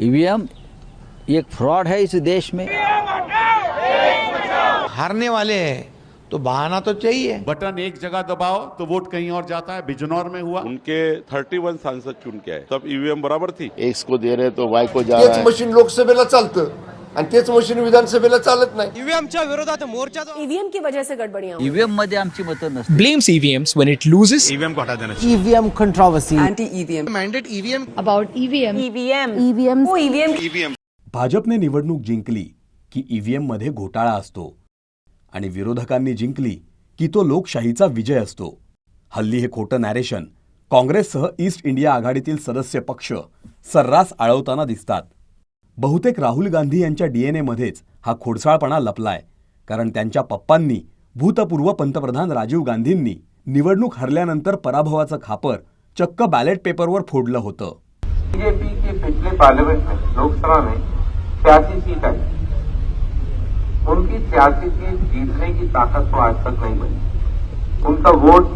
EVM एक fraud है इस देश में। हारने वाले हैं तो बहाना तो चाहिए। बटन एक जगह दबाओ तो वोट कहीं और जाता है बिजनौर में हुआ। उनके 31 सांसद चुन के आए तब ईवीएम बराबर थी। एक्स को दे रहे तो वाई को जा रहा है। मशीन लोकसभेला चालतं। आणि तेच मशीन विधानसभेला चालत नाही ईव्हीएमच्या विरोधात मोर्चा ईवीएम की वजह से गड़बड़ियां ईवीएममध्ये आमची मतं नसतात blames EVMs when it loses EVM controversy EVM mandate EVM about EVM EVM EVM EVM भाजपने निवडणूक जिंकली की ईव्हीएममध्ये घोटाळा असतो आणि विरोधकांनी जिंकली की तो लोकशाहीचा विजय असतो हल्ली हे खोटं नॅरेशन काँग्रेससह ईस्ट इंडिया आघाडीतील सदस्य पक्ष सर्रास आळवताना दिसतात बहुतेक राहुल गांधी यांच्या डीएनएमध्येच हा खोडसाळपणा लपलाय. कारण त्यांच्या पप्पांनी भूतपूर्व पंतप्रधान राजीव गांधींनी निवडणूक हरल्यानंतर पराभवाचं खापर चक्क बॅलेट पेपरवर फोडलं होतं. बीजेपी के पिछले पार्लियामेंट में म्हणजे लोकसभा में छियासी सीट आई उनकी छियासी सीट जीतने की ताकत तो आज तक नहीं बनी उनका वोट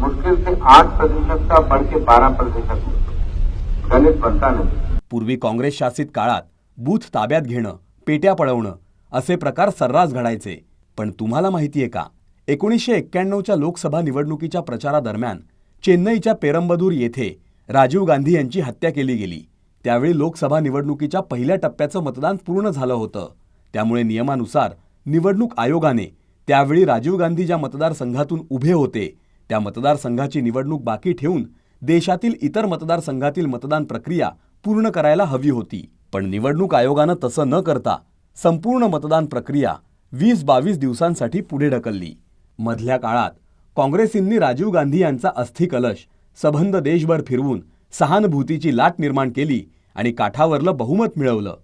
मुश्किल से आठ प्रतिशत का बढ़ के बारह प्रतिशत? हुआ। गणित बनता नहीं. पूर्वी काँग्रेस शासित काळात बूथ ताब्यात घेणं पेट्या पळवणं असे प्रकार सर्रास घडायचे. पण तुम्हाला माहितीये का? एकोणीसशे एक्क्याण्णवच्या लोकसभा निवडणुकीच्या प्रचारादरम्यान चेन्नईच्या पेरंबदूर येथे राजीव गांधी यांची हत्या केली गेली. त्यावेळी लोकसभा निवडणुकीच्या पहिल्या टप्प्याचं मतदान पूर्ण झालं होतं. त्यामुळे नियमानुसार निवडणूक आयोगाने त्यावेळी राजीव गांधी ज्या मतदारसंघातून उभे होते त्या मतदारसंघाची निवडणूक बाकी ठेवून देशातील इतर मतदारसंघातील मतदान प्रक्रिया पूर्ण करायला हवी होती. पण निवडणूक आयोगानं तसं न करता संपूर्ण मतदान प्रक्रिया वीस बावीस दिवसांसाठी पुढे ढकलली. मधल्या काळात काँग्रेसींनी राजीव गांधी यांचा अस्थिकलश सबंध देशभर फिरवून सहानुभूतीची लाट निर्माण केली आणि काठावरलं बहुमत मिळवलं.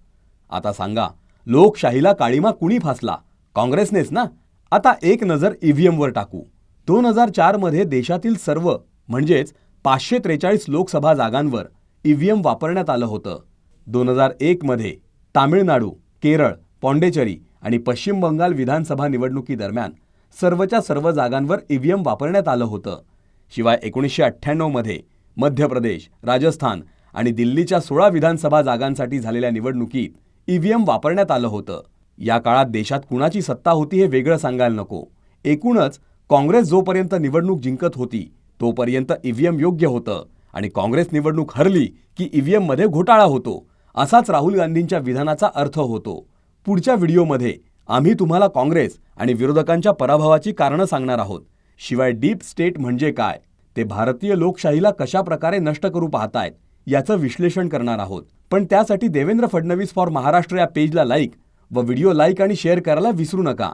आता सांगा लोकशाहीला काळीमा कुणी फासला? काँग्रेसनेच ना? आता एक नजर ईव्हीएमवर टाकू. दोन हजार चारमध्ये देशातील सर्व म्हणजेच पाचशे त्रेचाळीस लोकसभा जागांवर ईव्हीएम वापरण्यात आलं होतं. दोन हजार एकमध्ये तामिळनाडू केरळ पॉंडेचेरी आणि पश्चिम बंगाल विधानसभा निवडणुकीदरम्यान सर्वच्या सर्व जागांवर ईव्हीएम वापरण्यात आलं होतं. शिवाय एकोणीसशे अठ्ठ्याण्णवमध्ये मध्य प्रदेश राजस्थान आणि दिल्लीच्या सोळा विधानसभा जागांसाठी झालेल्या निवडणुकीत ईव्हीएम वापरण्यात आलं होतं. या काळात देशात कुणाची सत्ता होती हे वेगळं सांगायला नको. एकूणच काँग्रेस जोपर्यंत निवडणूक जिंकत होती तोपर्यंत ईव्हीएम योग्य होतं. आणि काँग्रेस निवडणूक हरली की ईव्हीएममध्ये घोटाळा होतो असाच राहुल गांधींच्या विधानाचा अर्थ होतो. पुढच्या व्हिडिओमध्ये आम्ही तुम्हाला काँग्रेस आणि विरोधकांच्या पराभवाची कारणं सांगणार आहोत. शिवाय डीप स्टेट म्हणजे काय? ते भारतीय लोकशाहीला कशा प्रकारे नष्ट करू पाहतायत याचं विश्लेषण करणार आहोत. पण त्यासाठी देवेंद्र फडणवीस फॉर महाराष्ट्र या पेजला लाईक व व्हिडिओ लाईक आणि शेअर करायला विसरू नका.